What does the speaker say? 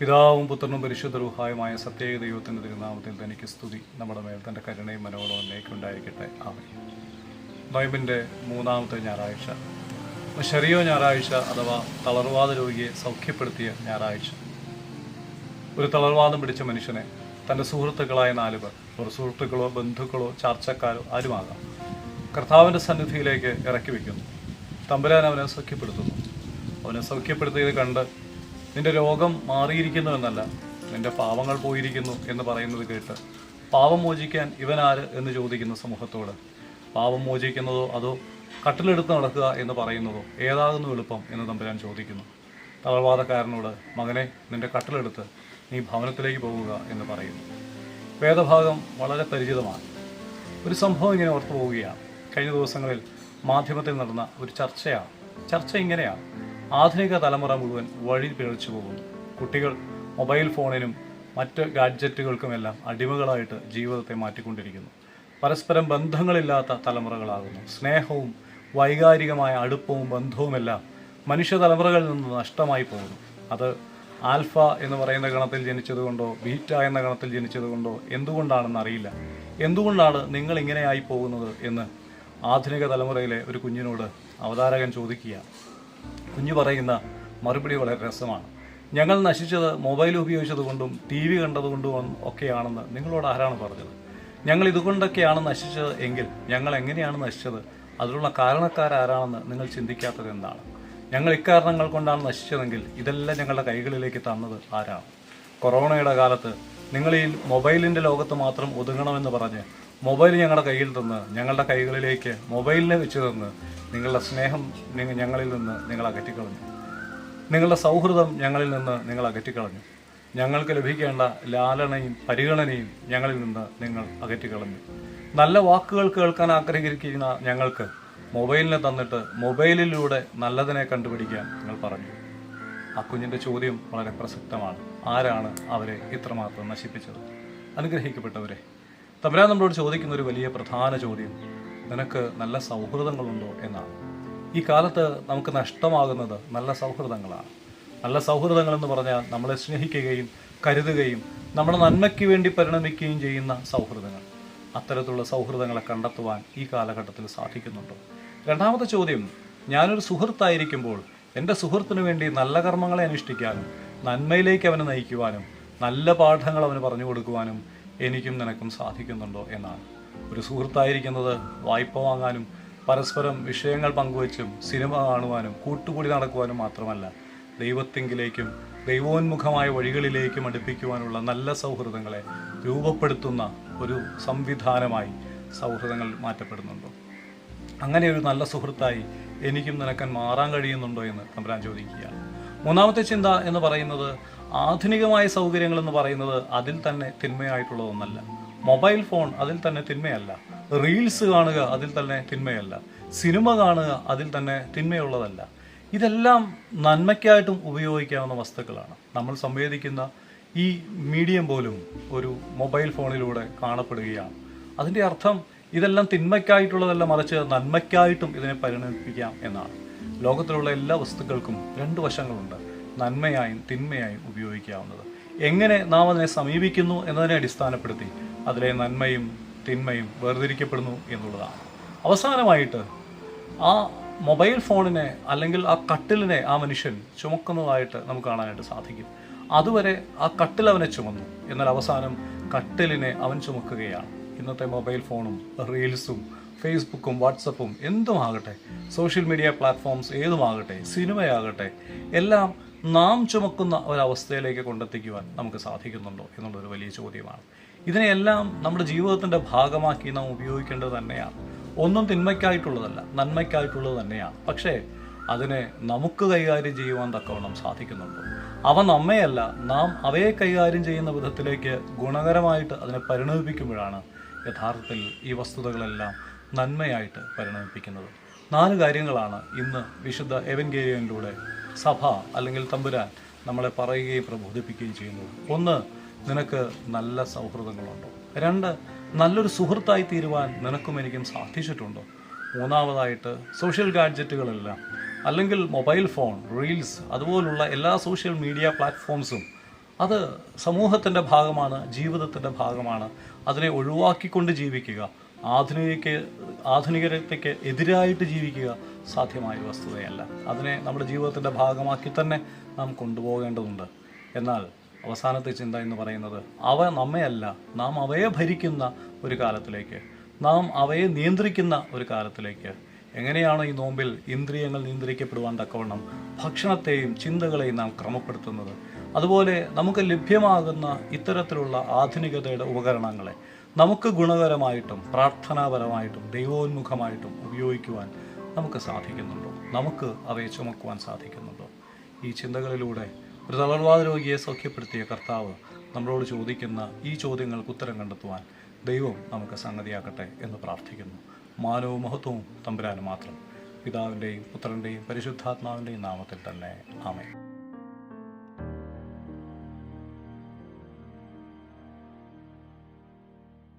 പിതാവും പുത്രനും പരിശുദ്ധ റുഹായുമായ സത്യേക ദൈവത്തിന്റെ തിരുനാമത്തിൽ തനിക്ക് സ്തുതി. നമ്മുടെ മേൽ തന്റെ കരുണയും മനോഹരവും എന്നേക്കുണ്ടായിരിക്കട്ടെ ആമേ നൊയമ്പിന്റെ മൂന്നാമത്തെ ഞായറാഴ്ച. ശരിയോ ഞായറാഴ്ച അഥവാ തളർവാദ രോഗിയെ സൗഖ്യപ്പെടുത്തിയ ഞായറാഴ്ച. ഒരു തളർവാദം പിടിച്ച മനുഷ്യനെ തന്റെ സുഹൃത്തുക്കളായ നാല് പേർ ഒരു സുഹൃത്തുക്കളോ ബന്ധുക്കളോ ചർച്ചക്കാരോ ആരുമാകാം. കർത്താവിന്റെ സന്നിധിയിലേക്ക് ഇറക്കി വയ്ക്കുന്നു തമ്പുരാൻ അവനെ സൗഖ്യപ്പെടുത്തുന്നു. അവനെ സൗഖ്യപ്പെടുത്തിയത് കണ്ട് നിന്റെ രോഗം മാറിയിരിക്കുന്നു എന്നല്ല നിന്റെ പാവങ്ങൾ പോയിരിക്കുന്നു എന്ന് പറയുന്നത് കേട്ട് പാവം മോചിക്കാൻ ഇവനാര് എന്ന് ചോദിക്കുന്ന സമൂഹത്തോട്. പാവം മോചിക്കുന്നതോ അതോ കട്ടിലെടുത്ത് നടക്കുക എന്ന് പറയുന്നതോ ഏതാകുന്നു എളുപ്പം എന്ന് തമ്പുരാൻ ചോദിക്കുന്നു. തളർവാദക്കാരനോട് മകനെ നിന്റെ കട്ടിലെടുത്ത് നീ ഭവനത്തിലേക്ക് പോവുക എന്ന് പറയുന്നു. വേദഭാഗം വളരെ പരിചിതമാണ്. ഒരു സംഭവം ഇങ്ങനെ ഓർത്തു പോവുകയാണ് കഴിഞ്ഞ ദിവസങ്ങളിൽ മാധ്യമത്തിൽ നടന്ന ഒരു ചർച്ചയാണ്. ചർച്ച ഇങ്ങനെയാണ്. ആധുനിക തലമുറ മുഴുവൻ വഴി പിഴച്ചു പോകുന്നു. കുട്ടികൾ മൊബൈൽ ഫോണിനും മറ്റ് ഗാഡ്ജറ്റുകൾക്കുമെല്ലാം അടിമകളായിട്ട് ജീവിതത്തെ മാറ്റിക്കൊണ്ടിരിക്കുന്നു. പരസ്പരം ബന്ധങ്ങളില്ലാത്ത തലമുറകളാകുന്നു. സ്നേഹവും വൈകാരികമായ അടുപ്പവും ബന്ധവുമെല്ലാം മനുഷ്യ തലമുറകളിൽ നിന്ന് നഷ്ടമായി പോകുന്നു. അത് ആൽഫ എന്ന് പറയുന്ന ഗണത്തിൽ ജനിച്ചതുകൊണ്ടോ ബീറ്റ എന്ന ഗണത്തിൽ ജനിച്ചതുകൊണ്ടോ എന്തുകൊണ്ടാണെന്ന് അറിയില്ല. എന്തുകൊണ്ടാണ് നിങ്ങൾ ഇങ്ങനെയായി പോകുന്നത് എന്ന് ആധുനിക തലമുറയിലെ ഒരു കുഞ്ഞിനോട് അവതാരകൻ ചോദിക്കുക കുഞ്ഞു പറയുന്ന മറുപടി വളരെ രസമാണ്. ഞങ്ങൾ നശിച്ചത് മൊബൈൽ ഉപയോഗിച്ചതുകൊണ്ടും ടി വി കണ്ടതുകൊണ്ടും ഒക്കെയാണെന്ന് നിങ്ങളോട് ആരാണ് പറഞ്ഞത്? ഞങ്ങൾ ഇതുകൊണ്ടൊക്കെയാണ് നശിച്ചത് എങ്കിൽ ഞങ്ങൾ എങ്ങനെയാണ് നശിച്ചത്? അതിനുള്ള കാരണക്കാരാരാണെന്ന് നിങ്ങൾ ചിന്തിക്കാത്തത് എന്താണ്? ഞങ്ങൾ ഇക്കാരണങ്ങൾ കൊണ്ടാണ് നശിച്ചതെങ്കിൽ ഇതെല്ലാം ഞങ്ങളുടെ കൈകളിലേക്ക് തന്നത് ആരാണ്? കൊറോണയുടെ കാലത്ത് നിങ്ങൾ ഈ മൊബൈലിന്റെ ലോകത്ത് മാത്രം ഒതുങ്ങണമെന്ന് പറഞ്ഞ് മൊബൈൽ ഞങ്ങളുടെ കയ്യിൽ തന്ന് ഞങ്ങളുടെ കൈകളിലേക്ക് മൊബൈലിനെ വെച്ച് തന്ന് നിങ്ങളുടെ സ്നേഹം ഞങ്ങളിൽ നിന്ന് നിങ്ങൾ അകറ്റിക്കളഞ്ഞു. നിങ്ങളുടെ സൗഹൃദം ഞങ്ങളിൽ നിന്ന് നിങ്ങൾ അകറ്റിക്കളഞ്ഞു. ഞങ്ങൾക്ക് ലഭിക്കേണ്ട ലാലനയും പരിഗണനയും ഞങ്ങളിൽ നിന്ന് നിങ്ങൾ അകറ്റിക്കളഞ്ഞു. നല്ല വാക്കുകൾ കേൾക്കാൻ ആഗ്രഹിക്കുന്ന ഞങ്ങൾക്ക് മൊബൈലിനെ തന്നിട്ട് മൊബൈലിലൂടെ നല്ലതിനെ കണ്ടുപിടിക്കാൻ നിങ്ങൾ പറഞ്ഞു. ആ കുഞ്ഞിന്റെ ചോദ്യം വളരെ പ്രസക്തമാണ്. ആരാണ് അവരെ ഇത്രമാത്രം നശിപ്പിച്ചത്? അനുഗ്രഹിക്കപ്പെട്ടവരെ തമ്പുരാൻ നമ്മളോട് ചോദിക്കുന്ന ഒരു വലിയ പ്രധാന ചോദ്യം നിനക്ക് നല്ല സൗഹൃദങ്ങളുണ്ടോ? എന്നാണ്. ഈ കാലത്ത് നമുക്ക് നഷ്ടമാകുന്നത് നല്ല സൗഹൃദങ്ങളാണ്. നല്ല സൗഹൃദങ്ങൾ എന്ന് പറഞ്ഞാൽ നമ്മളെ സ്നേഹിക്കുകയും കരുതുകയും നമ്മുടെ നന്മയ്ക്ക് വേണ്ടി പരിണമിക്കുകയും ചെയ്യുന്ന സൗഹൃദങ്ങൾ. അത്തരത്തിലുള്ള സൗഹൃദങ്ങളെ കണ്ടെത്തുവാൻ ഈ കാലഘട്ടത്തിൽ സാധിക്കുന്നുണ്ടോ? രണ്ടാമത്തെ ചോദ്യം ഞാനൊരു സുഹൃത്തായിരിക്കുമ്പോൾ എന്റെ സുഹൃത്തിനു വേണ്ടി നല്ല കർമ്മങ്ങളെ അനുഷ്ഠിക്കാനും നന്മയിലേക്ക് അവനെ നയിക്കുവാനും നല്ല പാഠങ്ങൾ അവന് പറഞ്ഞു കൊടുക്കുവാനും എനിക്കും നിനക്കും സാധിക്കുന്നുണ്ടോ എന്നാണ്. ഒരു സുഹൃത്തായിരിക്കുന്നത് വായ്പ വാങ്ങാനും പരസ്പരം വിഷയങ്ങൾ പങ്കുവച്ചും സിനിമ കാണുവാനും കൂട്ടുകൂടി നടക്കുവാനും മാത്രമല്ല ദൈവത്തെങ്കിലേക്കും ദൈവോന്മുഖമായ വഴികളിലേക്കും അടുപ്പിക്കുവാനുള്ള നല്ല സൗഹൃദങ്ങളെ രൂപപ്പെടുത്തുന്ന ഒരു സംവിധാനമായി സൗഹൃദങ്ങൾ മാറ്റപ്പെടുന്നുണ്ടോ. അങ്ങനെ ഒരു നല്ല സുഹൃത്തായി എനിക്കും നിനക്കൻ മാറാൻ കഴിയുന്നുണ്ടോ എന്ന് തമ്പുരാൻ ചോദിക്കുകയാണ്. മൂന്നാമത്തെ ചിന്ത എന്ന് പറയുന്നത് ആധുനികമായ സൗകര്യങ്ങൾ എന്ന് പറയുന്നത് അതിൽ തന്നെ തിന്മയായിട്ടുള്ള ഒന്നല്ല. മൊബൈൽ ഫോൺ അതിൽ തന്നെ തിന്മയല്ല. റീൽസ് കാണുക അതിൽ തന്നെ തിന്മയല്ല. സിനിമ കാണുക അതിൽ തന്നെ തിന്മയുള്ളതല്ല. ഇതെല്ലാം നന്മയ്ക്കായിട്ടും ഉപയോഗിക്കാവുന്ന വസ്തുക്കളാണ്. നമ്മൾ സംവേദിക്കുന്ന ഈ മീഡിയം പോലും ഒരു മൊബൈൽ ഫോണിലൂടെ കാണപ്പെടുകയാണ്. അതിന്റെ അർത്ഥം ഇതെല്ലാം തിന്മയ്ക്കായിട്ടുള്ളതല്ല മറിച്ച് നന്മയ്ക്കായിട്ടും ഇതിനെ പരിണമിപ്പിക്കാം എന്നാണ്. ലോകത്തിലുള്ള എല്ലാ വസ്തുക്കൾക്കും രണ്ട് വശങ്ങളുണ്ട്. നന്മയായും തിന്മയായും ഉപയോഗിക്കാവുന്നത്. എങ്ങനെ നാം അതിനെ സമീപിക്കുന്നു എന്നതിനെ അടിസ്ഥാനപ്പെടുത്തി അതിലെ നന്മയും തിന്മയും വേർതിരിക്കപ്പെടുന്നു എന്നുള്ളതാണ്. അവസാനമായിട്ട് ആ മൊബൈൽ ഫോണിനെ അല്ലെങ്കിൽ ആ കട്ടിലിനെ ആ മനുഷ്യൻ ചുമക്കുന്നതായിട്ട് നമുക്ക് കാണാനായിട്ട് സാധിക്കും. അതുവരെ ആ കട്ടിൽ അവനെ ചുമന്നു. എന്നാൽ അവസാനം കട്ടിലിനെ അവൻ ചുമക്കുകയാണ്. ഇന്നത്തെ മൊബൈൽ ഫോണും റീൽസും ഫേസ്ബുക്കും വാട്സപ്പും എന്തുമാകട്ടെ സോഷ്യൽ മീഡിയ പ്ലാറ്റ്ഫോംസ് ഏതുമാകട്ടെ സിനിമയാകട്ടെ എല്ലാം നാം ചുമക്കുന്ന ഒരവസ്ഥയിലേക്ക് കൊണ്ടെത്തിക്കുവാൻ നമുക്ക് സാധിക്കുന്നുണ്ടോ എന്നുള്ളൊരു വലിയ ചോദ്യമാണ്. ഇതിനെയെല്ലാം നമ്മുടെ ജീവിതത്തിന്റെ ഭാഗമാക്കി നാം ഉപയോഗിക്കേണ്ടത് തന്നെയാണ്. ഒന്നും തിന്മയ്ക്കായിട്ടുള്ളതല്ല നന്മയ്ക്കായിട്ടുള്ളത് തന്നെയാണ്. പക്ഷേ അതിനെ നമുക്ക് കൈകാര്യം ചെയ്യുവാൻ തക്കവണ്ണം സാധിക്കുന്നുണ്ടോ. അവ നമ്മയല്ല നാം അവയെ കൈകാര്യം ചെയ്യുന്ന വിധത്തിലേക്ക് ഗുണകരമായിട്ട് അതിനെ പരിണമിപ്പിക്കുമ്പോഴാണ് യഥാർത്ഥത്തിൽ ഈ വസ്തുതകളെല്ലാം നന്മയായിട്ട് പരിണമിപ്പിക്കുന്നത്. നാല് കാര്യങ്ങളാണ് ഇന്ന് വിശുദ്ധ എവൻഗേരിയനിലൂടെ സഭ അല്ലെങ്കിൽ തമ്പുരാൻ നമ്മളെ പറയുകയും പ്രബോധിപ്പിക്കുകയും ചെയ്യുന്നു ഒന്ന് നിനക്ക് നല്ല സൗഹൃദങ്ങളുണ്ടോ. രണ്ട് നല്ലൊരു സുഹൃത്തായി തീരുവാൻ നിനക്കും എനിക്കും സാധിച്ചിട്ടുണ്ടോ. മൂന്നാമതായിട്ട് സോഷ്യൽ ഗാഡ്ജറ്റുകളെല്ലാം അല്ലെങ്കിൽ മൊബൈൽ ഫോൺ റീൽസ് അതുപോലുള്ള എല്ലാ സോഷ്യൽ മീഡിയ പ്ലാറ്റ്ഫോംസും അത് സമൂഹത്തിന്റെ ഭാഗമാണ് ജീവിതത്തിന്റെ ഭാഗമാണ്. അതിനെ ഒഴിവാക്കിക്കൊണ്ട് ജീവിക്കുക. ആധുനിക ആധുനികതയ്ക്ക് എതിരായിട്ട് ജീവിക്കുക സാധ്യമായ വസ്തുതയല്ല. അതിനെ നമ്മുടെ ജീവിതത്തിന്റെ ഭാഗമാക്കി തന്നെ നാം കൊണ്ടുപോകേണ്ടതുണ്ട്. എന്നാൽ അവസാനത്തെ ചിന്ത എന്ന് പറയുന്നത് അവ നമ്മയല്ല നാം അവയെ ഭരിക്കുന്ന ഒരു കാലത്തിലേക്ക് നാം അവയെ നിയന്ത്രിക്കുന്ന ഒരു കാലത്തിലേക്ക്. എങ്ങനെയാണ് ഈ നോമ്പിൽ ഇന്ദ്രിയങ്ങൾ നിയന്ത്രിക്കപ്പെടുവാൻ തക്കവണ്ണം? ഭക്ഷണത്തെയും ചിന്തകളെയും നാം ക്രമപ്പെടുത്തുന്നത്. അതുപോലെ നമുക്ക് ലഭ്യമാകുന്ന ഇത്തരത്തിലുള്ള ആധുനികതയുടെ ഉപകരണങ്ങളെ നമുക്ക് ഗുണകരമായിട്ടും പ്രാർത്ഥനാപരമായിട്ടും ദൈവോന്മുഖമായിട്ടും ഉപയോഗിക്കുവാൻ നമുക്ക് സാധിക്കുന്നുണ്ടോ? നമുക്ക് അവയെ ചുമക്കുവാൻ സാധിക്കുന്നുണ്ടോ? ഈ ചിന്തകളിലൂടെ ഒരു തളർവാദ രോഗിയെ സൗഖ്യപ്പെടുത്തിയ കർത്താവ് നമ്മളോട് ചോദിക്കുന്ന ഈ ചോദ്യങ്ങൾക്ക് ഉത്തരം കണ്ടെത്തുവാൻ ദൈവം നമുക്ക് സംഗതിയാക്കട്ടെ എന്ന് പ്രാർത്ഥിക്കുന്നു. മാനവും മഹത്വവും തമ്പുരാനും മാത്രം. പിതാവിന്റെയും പുത്രന്റെയും പരിശുദ്ധാത്മാവിന്റെയും നാമത്തിൽ തന്നെ. ആമേ